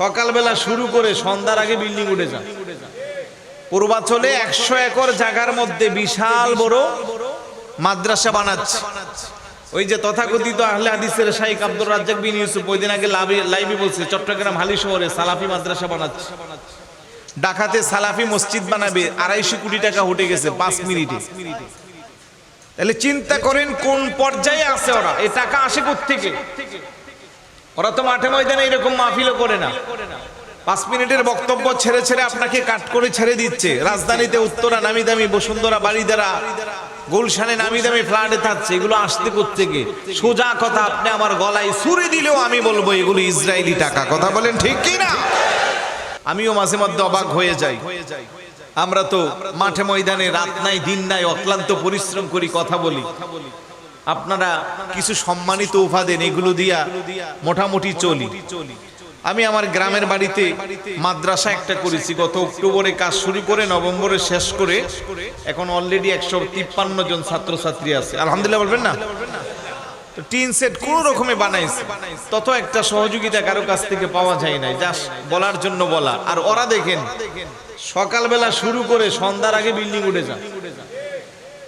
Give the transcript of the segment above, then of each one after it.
সকালবেলা শুরু করে সন্ধ্যার আগে বিল্ডিং উঠে যান। পূর্বাচলে একশো একর জায়গার মধ্যে বিশাল বড় মাদ্রাসা বানাচ্ছে। ওই যে তথাকথিত আহলে হাদিসের শাইখ আব্দুর রাজ্জাক বিন ইউসুফ ওই দিন আগে লাইভে বলছে, চট্টগ্রাম হালি শহরে সালাফি মাদ্রাসা বানাচ্ছে। ডাকাতে সালাফি মসজিদ বানাবে, আড়াইশো কোটি টাকা উঠে গেছে পাঁচ মিনিটে। তাহলে চিন্তা করেন কোন পর্যায়ে আছে ওরা এই টাকা আসে থেকে ওরা তো মাঠে ময়দানে এরকম মাহফিলও করে না। পাঁচ মিনিটের বক্তব্য ছেড়ে ছেড়ে আপনাকে কাট করে ছেড়ে দিচ্ছে। রাজধানীতে উত্তরা নামি দামি বসুন্ধরা বাড়িদারা গুলশানে নামি দামি ফ্ল্যাটে থাকছে। এগুলো আসতে থেকে সোজা কথা আপনি আমার গলায় সুরে দিলেও আমি বলব, এগুলো ইসরায়েলি টাকা। কথা বলেন ঠিক কি না? আমিও মাঝে মধ্যে অবাক হয়ে যাই। আমরা তো মাঠে ময়দানে রাত নাই, দিন নাই অক্লান্ত পরিশ্রম করি, কথা বলি। আপনারা কিছু সম্মানিত উফা দেন এগুলো দিয়া মোটামুটি চলি। আমি আমার গ্রামের বাড়িতে মাদ্রাসা একটা করেছি। গত অক্টোবরে কাজ শুরু করে, নভেম্বরে শেষ করে, এখন অলরেডি একশো তিপ্পান্ন জন ছাত্রছাত্রী আছে। আলহামদুলিল্লাহ বলবেন না? টিন সেট কোন রকমে তত একটা সহযোগিতা কাছ থেকে পাওয়া যায় বলার জন্য বলা। আর ওরা দেখেন, সকালবেলা শুরু করে সন্ধ্যার আগে বিল্ডিং উঠে যান।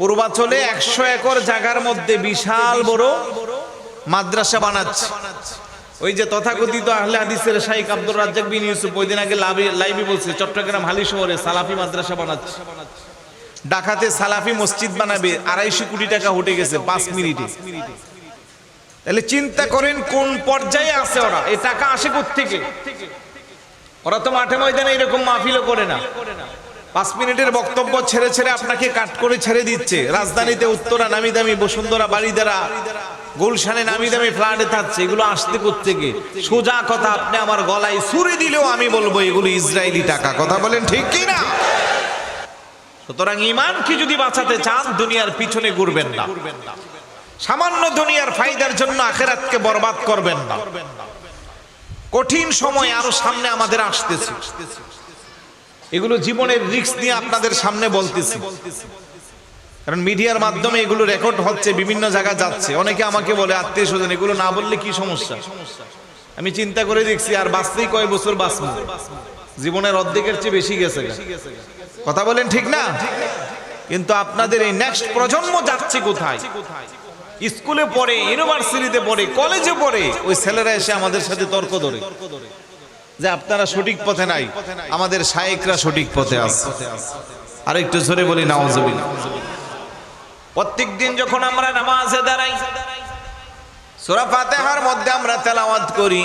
পূর্বাচলে একশো একর জায়গার মধ্যে বিশাল বড় মাদ্রাসা বানাচ্ছে। ওই যে তথাকথিত আহলে হাদিসের শাইখ আব্দুর রাজ্জাক বিন ইউসুফ ওই দিন আগে লাইভে বলছে, চট্টগ্রাম হালি শহরে সালাফি মাদ্রাসা বানাচ্ছে। ডাকাতে সালাফি মসজিদ বানাবে, আড়াইশো কোটি টাকা উঠে গেছে পাঁচ মিনিটে। তাহলে চিন্তা করেন কোন পর্যায়ে আছে ওরা এই টাকা আসে থেকে ওরা তো মাঠে ময়দানে এরকম মাহফিলও করে না। পাঁচ মিনিটের বক্তব্য ছেড়ে ছেড়ে আপনাকে কাট করে ছেড়ে দিচ্ছে। রাজধানীতে উত্তরা নামি দামি বসুন্ধরা বাড়িদারা গুলশানে নামি দামি ফ্ল্যাটে থাকছে। এগুলো আসতে থেকে সোজা কথা, আপনি আমার গলায় সুরে দিলেও আমি বলব এগুলো ইসরায়েলি টাকা। কথা বলেন ঠিক কি না সুতরাং ইমানকে যদি বাঁচাতে চান, দুনিয়ার পিছনে ঘুরবেন না। সামান্য দুনিয়ার ফায়দার জন্য আখেরাতকে বরবাদ করবেন না। কঠিন সময় আরও সামনে আমাদের আসতেছে। এগুলো জীবনের রিস্ক নিয়ে আপনাদের সামনে বলতেছি। কারণ মিডিয়ার মাধ্যমে এগুলো রেকর্ড হচ্ছে, বিভিন্ন জায়গা যাচ্ছে। অনেকে আমাকে বলে, আত্মীয় স্বজন, এগুলো না বললে কি সমস্যা? আমি চিন্তা করে দেখছি, আর বাঁচতেই কয় বছর বাঁচবো? জীবনের অর্ধেকের চেয়ে বেশি গেছে কথা বলেন ঠিক না? কিন্তু আপনাদের এই নেক্সট প্রজন্ম যাচ্ছে কোথায়? স্কুলে পড়ে ইউনিভার্সিটিতে পড়ে কলেজে পড়ে, ওই ছেলেরা এসে আমাদের সাথে তর্ক ধরে। যে আপনারা সঠিক পথে নাই, আমাদের শায়েকরা সঠিক পথে আছে। আর একটু জোরে বলি নাওজবিল প্রত্যেক দিন যখন আমরা নামাজে দাঁড়াই, সূরা মধ্যে আমরা করি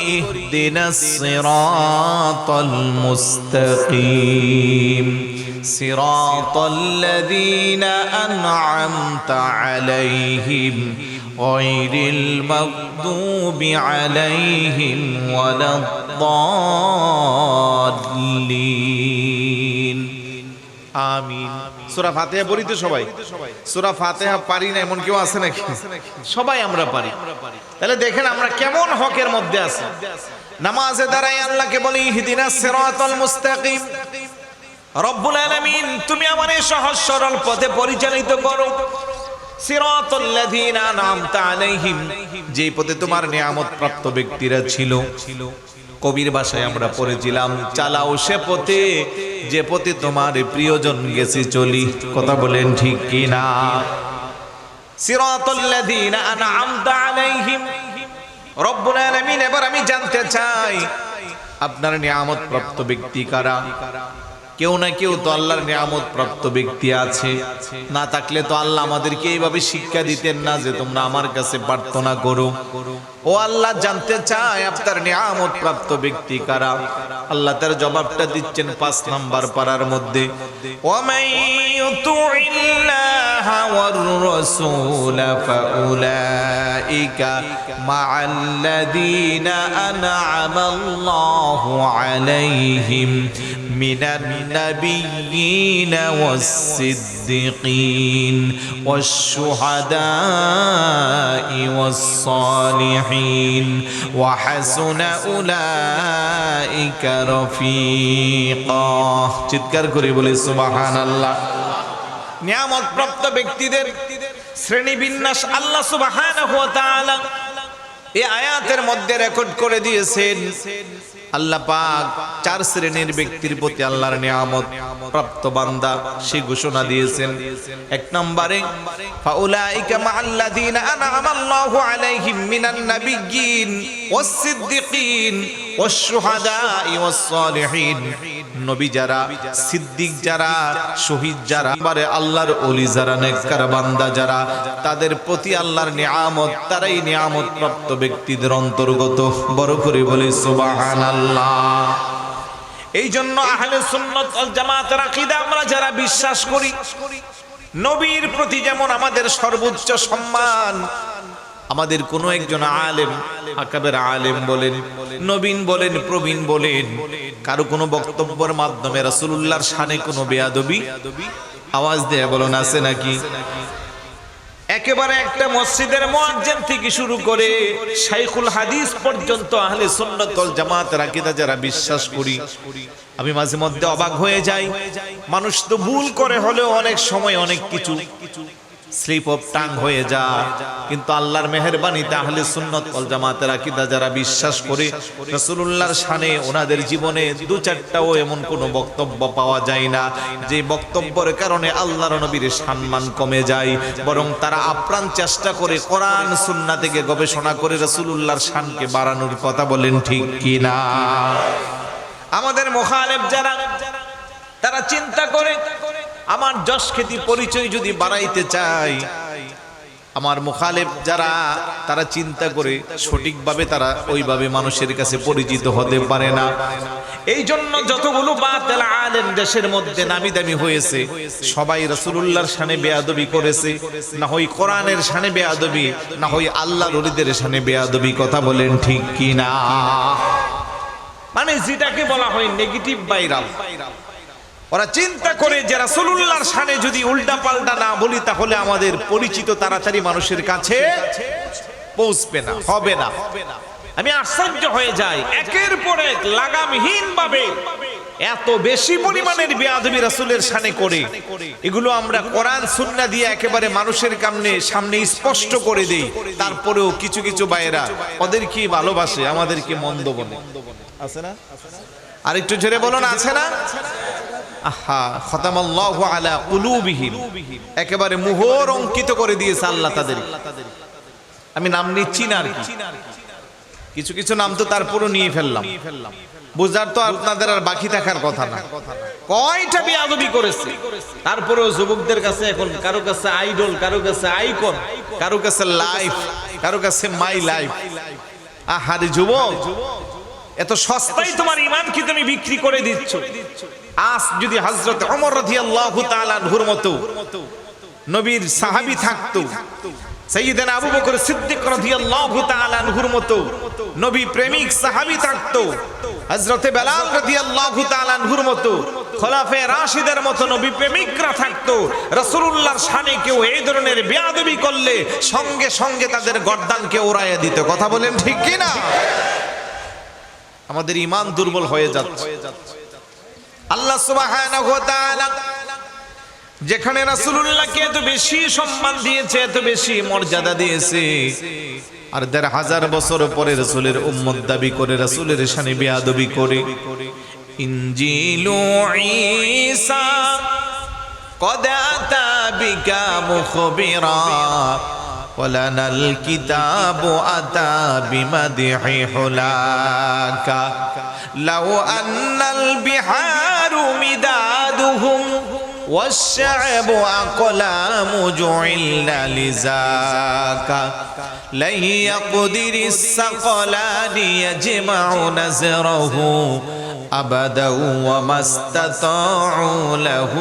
গায়রিল মাগদুবি আলাইহিম ওয়ালাদ-দাল্লিন আমিন। সূরা ফাতিহা পড়ি তো সবাই? সূরা ফাতিহা পারি না, এমন কেউ আছে নাকি? সবাই আমরা পারি। তাহলে দেখেন আমরা কেমন হকের মধ্যে আছি। নামাজে দাঁড়াই আল্লাহকে বলি ইহদিনাস সিরাতাল মুস্তাকিম। রব্বুল আলামিন, তুমি আমার সহজ সরল পথে পরিচালিত করো। যেই পথে তোমার নিয়ামত প্রাপ্ত ব্যক্তিরা ছিল। কবির ভাষায় আমরা পড়েছিলাম চালাও সে পথে যে পথে তোমার প্রিয়জন গেছে চলি। কথা বলেন ঠিক কি না সিরাতাল্লাযীনা আন'আমতা আলাইহিম। রব্বুল আলামিন এবার আমি জানতে চাই আপনার নিয়ামত প্রাপ্ত ব্যক্তি কারা? কেউ না কেউ তো আল্লাহর নিয়ামত প্রাপ্ত ব্যক্তি আছে। না থাকলে তো আল্লাহ আমাদেরকে এইভাবে শিক্ষা দিতেন না যে তোমরা আমার কাছে প্রার্থনা করো। ও আল্লাহ জানতে চায় আপনার নিয়ামত প্রাপ্ত ব্যক্তি কারা। আল্লাহ তার জবাবটা দিচ্ছেন পাঁচ নাম্বার পাড়ার মধ্যে। আলাইহিম মিনান নাবিয়্যিন والصديقين والشهداء والصالحين وحسن أولئك رفيقا চিৎকার করে বলি সুবহানাল্লাহ নিয়ামত প্রাপ্ত ব্যক্তিদের শ্রেণী বিন্যাস আল্লাহ সুবহানাহু ওয়া তাআলা এই আয়াতের মধ্যে রেকর্ড করে দিয়েছেন, আল্লাহ পাক চার শ্রেণির ব্যক্তির প্রতি আল্লাহর নিয়ামত প্রাপ্ত বান্দা সে ঘোষণা দিয়েছেন। এক নম্বরে, ফাউলাইকা মাআল্লাযীনা আনআমা আল্লাহু আলাইহিম মিনান নাবিয়্যিন ওয়াস-সিদ্দিকিন ওয়াশ-শুহাদাই ওয়াস-সালিহিন নবী যারা, সিদ্দিক যারা, শহীদ যারা, এবারে আল্লাহর অলি যারা, নেককার বান্দা যারা, তাদের প্রতি আল্লাহর নিয়ামত, তারাই নিয়ামত প্রাপ্ত ব্যক্তিদের অন্তর্গত। বড় করে বলে, সুবহানাল্লাহ। এই জন্য আহলে সুন্নাত ওয়াল জামাতের আকীদা আমরা যারা বিশ্বাস করি, নবীর প্রতি যেমন আমাদের সর্বোচ্চ সম্মান আমাদের কোনো একজন আলেম, আকাবের আলেম বলেন, নবীন বলেন, প্রবীণ বলেন, কারও কোনো বক্তব্যের মাধ্যমে রাসূলুল্লাহর শানে কোনো বেয়াদবি, আওয়াজ দেয়া বলুন, আছে নাকি? একেবারে একটা মসজিদের মুয়াজ্জিন থেকে শুরু করে শাইখুল হাদিস পর্যন্ত আহলে সুন্নাত ওয়াল জামাতের আকীদা যারা বিশ্বাস করি, আমি মাঝে মধ্যে অবাক হয়ে যাই। মানুষ তো ভুল করে হলেও অনেক সময় অনেক কিছু। স্লিপ অফ টাং হয়ে যায় কিন্তু আল্লাহর মেহেরবানিতে আহলে সুন্নত ওয়াল জামাতের আকীদা যারা বিশ্বাস করে, রাসূলুল্লাহর শানে ওনাদের জীবনে দু চারটাও এমন কোনো বক্তব্য পাওয়া যায় না, যে বক্তব্যের কারণে আল্লাহর নবীর সম্মান কমে যায়। বরং তারা আপ্রাণ চেষ্টা করে কোরআন, সুন্না থেকে গবেষণা করে রাসূলুল্লাহর শানকে বাড়ানোর কথা বলেন ঠিক কি না আমাদের মোখালেব যারা, তারা চিন্তা করে আমার যশ খ্যাতি পরিচয় যদি বাড়াইতে চাই, আমার মুখালেব যারা, তারা চিন্তা করে সঠিকভাবে তারা ওইভাবে মানুষের কাছে পরিচিত হতে পারে না। এই জন্য যতগুলো দেশের মধ্যে নামি দামি হয়েছে, সবাই রসুলুল্লাহর সানে বেয়াদবি করেছে, না হয় কোরআনের সানে বেয়াদবি, না হয় আল্লাহ রলিদের সানে বেয়াদবি কথা বলেন ঠিক কি না মানে যেটাকে বলা হয় নেগেটিভ ভাইরাল ওরা চিন্তা করে যে রাসূলুল্লাহর শানে যদি উল্টা পাল্টা না বলি, তাহলে আমাদের পরিচিত তাড়াতাড়ি মানুষের কাছে পৌঁছবে না, হবে না। আমি আশ্চর্য হয়ে যাই। একের পর এক লাগামহীন ভাবে এত বেশি পরিমাণের বেয়াদবি রাসূলের শানে করে। এগুলো আমরা কোরআন সুন্নাহ দিয়ে একেবারে মানুষের কামনে সামনে স্পষ্ট করে দেই। তারপরেও কিছু কিছু বাইরা ওদের কি ভালোবাসে আমাদের কি মন্দ বলে। আছে না? আরেকটু জোরে বলুন, আছে না? একেবারে মোহর অঙ্কিত করে দিয়েছে আল্লাহ তাদের আমি নাম নিচ্ছি না আর কিছু কিছু নাম তো তারপরও নিয়ে ফেললাম। বুঝার তো আপনাদের আর বাকি থাকার কথা না। কয়টা বিয়াদবি করেছে? তারপরেও যুবকদের কাছে এখন কারও কাছে আইডল, কারও কাছে আইকন, কারও কাছে লাইফ, কারও কাছে মাই লাইফ। আহারে যুবক! এত সস্তায় তোমার ইমান কি তুমি বিক্রি করে দিচ্ছ। আজ যদি হজরত অমর রাদিয়াল্লাহু তাআলা আনহুর মতো নবীর সাহাবি থাকতো আবু বকর সিদ্দিক মতো নবী প্রেমিক সাহাবী থাকতো হযরতে বেলাল মতো খোলাফে রাশিদের মতো নবী প্রেমিকরা থাকতো কেউ এই ধরনের বেয়াদবি করলে সঙ্গে সঙ্গে তাদের গর্দানকে ওড়াইয়া দিত। কথা বলেন ঠিক কি না আমাদের ইমান দুর্বল হয়ে যাচ্ছে। আল্লাহ যেখানে রাসুল্লাহকে এত বেশি সম্মান দিয়েছে, এত বেশি মর্যাদা দিয়েছে। আর দেড় হাজার বছর পরে রসুলের উম্মত দাবি করে, রসুলের সানি বেয়াদবি করে। ইঞ্জিলু ঈসা কদাতা বিকা মুখবিরা ولنا الكتاب أتى بمدح حلاك. لو أن البحار مدادهم والشعب أقلام جعلنا لذاك لن يقدر الثقلان يجمع نزره أبدا وما استطاعوا له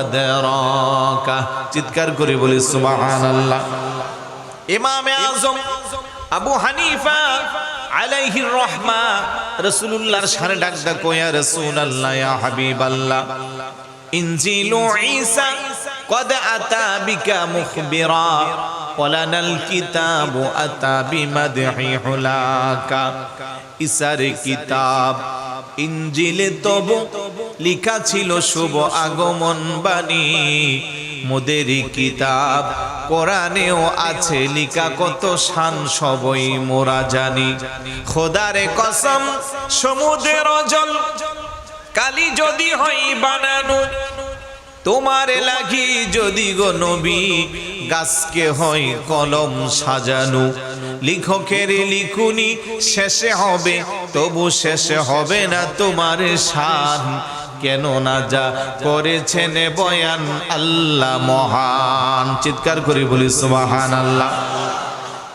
أدراك চিৎকার করে বলি সুবহানাল্লাহ ইমামে আজম আবু হানিফা আলাইহির রহমা রাসূলুল্লাহর শানে ডাক ডাক কয়া রাসূলুল্লাহ ইয়া হাবিবাল্লাহ ইনজিলু ঈসা قد أتى بك مخبرا ولنا الكتاب أتى بمدح حلاك ইসার কিতাব ইঞ্জিলে তবু লেখা ছিল শুভ আগমন বাণী। মোদেরই কিতাব, কোরআনেও আছে লিখা কত শান সবই মোরা জানি। খোদারে কসম সমুদ্রের জল কালি যদি হয় বানানো, তোমার লাগি যদি গো নবী, গাছকে হয় কলম সাজানো। লিখকের লিখুনি শেষে হবে, তবু শেষে হবে না তোমার শান। কেন না যা করেছেন বয়ান আল্লাহ মহান। চিৎকার করে বলি সুবাহান আল্লাহ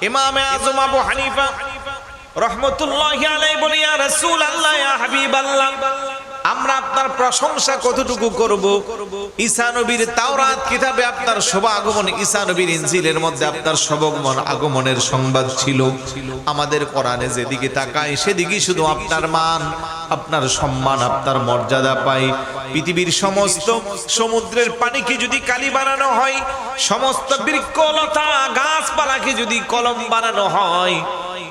ইমামে আজম আবু হানিফা রহমতুল্লাহি আলাইহি বলি, ইয়া রাসূল আল্লাহ হাবিব আল্লাহ আমরা আপনার প্রশংসা কতটুকু করব? ঈসা নবীর তাওরাত কিতাবে আপনার শুভ আগমন, ঈসা নবীর ইনজিলের মধ্যে আপনার শুভগমন আগমনের সংবাদ ছিল। আমাদের কোরআনে যেদিকে তাকায় সেদিকে শুধু আপনার মান, আপনার সম্মান, আপনার মর্যাদা পাই পৃথিবীর সমস্ত সমুদ্রের পানিকে যদি কালি বানানো হয়, সমস্ত বৃক্ষলতা, গাছপালাকে যদি কলম বানানো হয়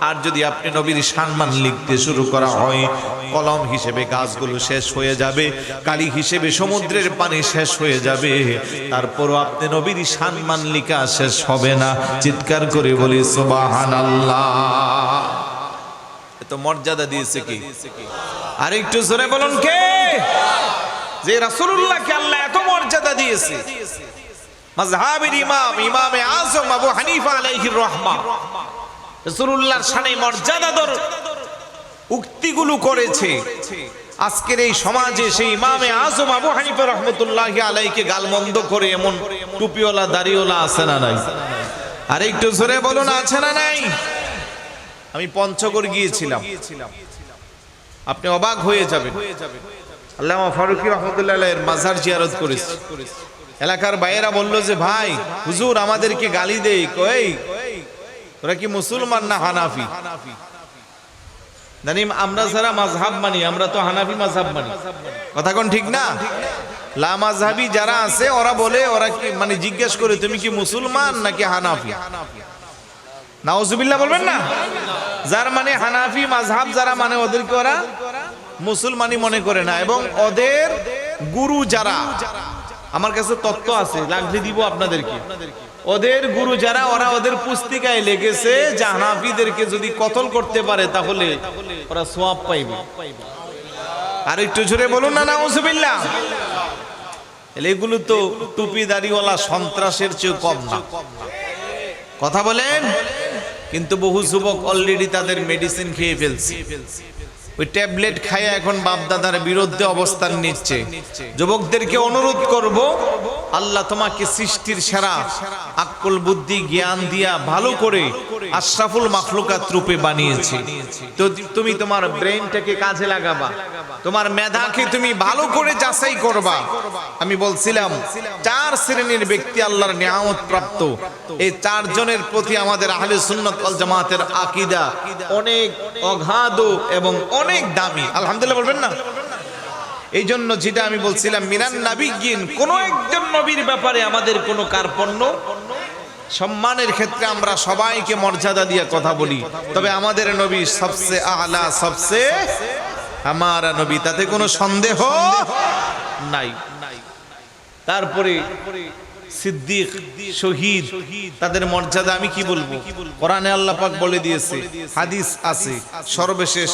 আর যদি আপনি নবীর সম্মান লিখতে শুরু করা হয়, কলম হিসেবে গাছগুলো শেষ হয়ে যাবে, কালি হিসেবে সমুদ্রের পানি শেষ হয়ে যাবে, তারপরও আপনি নবীর সম্মান লিখা শেষ হবে না। চিৎকার করে বলি সুবাহান আল্লাহ এত মর্যাদা দিয়েছে কি? আর একটু জোরে বলুন কে? যে রাসূলুল্লাহকে আল্লাহ এত মর্যাদা দিয়েছে। মাজহাবের ইমাম, ইমামে আজম আবু হানিফা আলাইহির রহমা। রসুল্লাহর সানে মর্যাদাদর উক্তিগুলো করেছে। আজকের এই সমাজে সেই ইমামে আজম আবু হানিফা রহমতুল্লাহ আলাইকে গালমন্দ করে এমন টুপিওয়ালা, দাড়িওয়ালা আছে না নাই? আর একটু জোরে বলুন, আছে না নাই? আমি পঞ্চগড় গিয়েছিলাম। আপনি অবাক হয়ে যাবেন। আল্লামা ফারুকি রহমতুল্লাহ এর মাজার জিয়ারত করেছি। এলাকার বাইরা বলল যে, ভাই, হুজুর আমাদেরকে গালি দেই, কই? তোরা কি মুসলমান না হানাফি? জানি আমরা যারা মাঝহাব মানি, আমরা তো হানাফি মাঝহাব মানি। কথা কোন ঠিক না? লা মাঝহাবি যারা আছে, ওরা বলে, ওরা কি মানে জিজ্ঞেস করে, তুমি কি মুসলমান নাকি হানাফি? নাউজুবিল্লাহ বলবেন না? যার মানে হানাফি মাঝহাব যারা মানে ওদেরকে ওরা মুসলমানই মনে করে না। এবং ওদের গুরু যারা, আমার কাছে তত্ত্ব আছে, লাগলে দিব আপনাদেরকে। ওদের গুরু যারা, ওরা ওদের পুস্তিকায় লেগেছে যে হানাফিদেরকে যদি কতল করতে পারে তাহলে ওরা সোয়াব পাইবে। আর একটু জোরে বলুন না, নাউজুবিল্লাহ। এগুলো তো টুপি দাড়িওয়ালা সন্ত্রাসের চেয়ে কম না। কথা বলেন? কিন্তু বহু যুবক অলরেডি তাদের মেডিসিন খেয়ে ফেলছে। ওই ট্যাবলেট খাইয়া এখন বাপদাদার বিরুদ্ধে অবস্থান নিচ্ছে। যুবকদেরকে অনুরোধ করব, আল্লাহ তোমাকে সৃষ্টির সেরা আক্কল বুদ্ধি, জ্ঞান দিয়া ভালো করে আশরাফুল মাখলুকাত রূপে বানিয়েছে। তো তুমি তোমার ব্রেনটাকে কাজে লাগাবা। তোমার মেধাকে তুমি ভালো করে যাচাই করবা। আমি বলছিলাম, চার শ্রেণির ব্যক্তি আল্লাহর নিয়ামত প্রাপ্ত। এই চারজনের প্রতি আমাদের আহলে সুন্নত জামাতের আকীদা অনেক অগাধ এবং অনেক দামি। আলহামদুলিল্লাহ বলবেন না? এই জন্য যেটা আমি বলছিলাম, মিনান নাবিগিন কোন একজন নবীর ব্যাপারে আমাদের কোনো কার্পণ্য? সম্মানের ক্ষেত্রে আমরা সবাইকে মর্যাদা দিয়ে কথা বলি। তবে আমাদের নবী সবসে আলা সবসে আমার নবী, তাতে কোনো সন্দেহ নাই। তারপরে সিদ্দিক শহীদ তাদের মর্যাদা আমি কি বলব? কোরআনে আল্লাহ পাক বলে দিয়েছে হাদিস আছে সর্বশেষ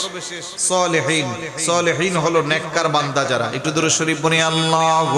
সলেহীন সলেহীন। হলো নেককার বান্দা যারা। একটু দূরে শরীফ বনি আল্লাহ